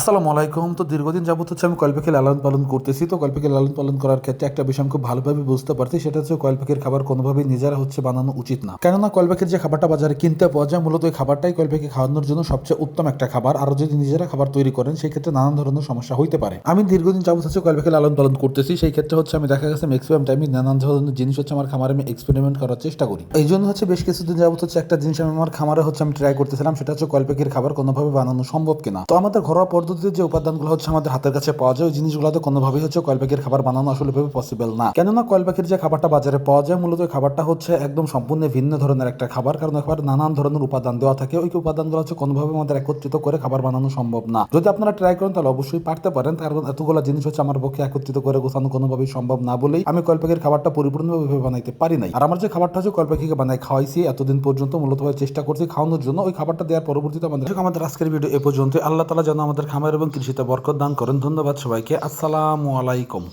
আসসালামু আলাইকুম। তো দীর্ঘদিন যাবত হচ্ছে আমি কয়েল লালন পালন করতেছি। তো কয়েল লালন পালন করার ক্ষেত্রে একটা বিষয় আমি খুব ভালোভাবে বুঝতে পারছি। সেটা হচ্ছে কয়েল পাখির খাবার কোনোভাবেই নিজেরা হচ্ছে বানানো উচিত না। কেননা কয়েল যে খাবারটা বাজারে কিনতে পাওয়া যায়, মূলত ওই খাবারটাই কয়েল খাওয়ানোর জন্য সবচেয়ে উত্তম একটা খাবার। আর যদি নিজেরা খাবার তৈরি করেন সেই ক্ষেত্রে নানান ধরনের সমস্যা হইতে পারে। আমি দীর্ঘদিন যাবত হচ্ছে কয়েল লালন পালন করতেছি। সেই ক্ষেত্রে হচ্ছে আমি দেখা গেছে ম্যাক্সিমাম টাইমে নানান ধরনের জিনিস হচ্ছে আমার খামারে আমি এক্সপেরিমেন্ট করার চেষ্টা করি। এই জন্য হচ্ছে বেশ কিছুদিন যাবত হচ্ছে একটা জিনিস আমি আমার খামারে হচ্ছে আমি ট্রাই করতেছিলাম। সেটা হচ্ছে কয়েল খাবার কোনোভাবে বানানো সম্ভব কিনা। তো আমাদের ঘরোয়া পদ্ধতিতে যে উপাদানগুলো হচ্ছে আমাদের হাতের কাছে পাওয়া যায়, ওই জিনিসগুলোতে কোনোভাবেই হচ্ছে কয়েল পাখির খাবার বানানো আসলে ভাবে পসিবল না। কেননা কয়েল পাখির যে খাবারটা বাজারে পাওয়া যায়, মূলত খাবারটা হচ্ছে একদম সম্পূর্ণ ভিন্ন ধরনের একটা খাবার, কারণ খাবার নানান ধরনের উপাদান দেওয়া থাকে। ওই উপাদানগুলো হচ্ছে কোনোভাবে আমাদের একত্রিত করে খাবার বানানো সম্ভব না। যদি আপনারা ট্রাই করেন, তাহলে অবশ্যই পারতে পারেন। কারণ এতগুলো জিনিস হচ্ছে আমার পক্ষে একত্রিত করে গোছানো কোনোভাবেই সম্ভব না বলেই আমি কয়েল পাখির খাবারটা পরিপূর্ণভাবে ভেবে বানাইতে পারি নাই। আর আমার যে খাবারটা হচ্ছে কয়েল পাখিকে বানাই খাওয়াইছি, এতদিন পর্যন্ত মূলত চেষ্টা করছি খাওয়ানোর জন্য। ওই খাবারটা দেওয়ার পরবর্তীতে আমাদের আমাদের আজকের ভিডিও এ পর্যন্ত আল্লাহ তালা যেন আমাদের খামার এবং কৃষিতে বরকত দান করেন। ধন্যবাদ সবাইকে। আসসালামু আলাইকুম।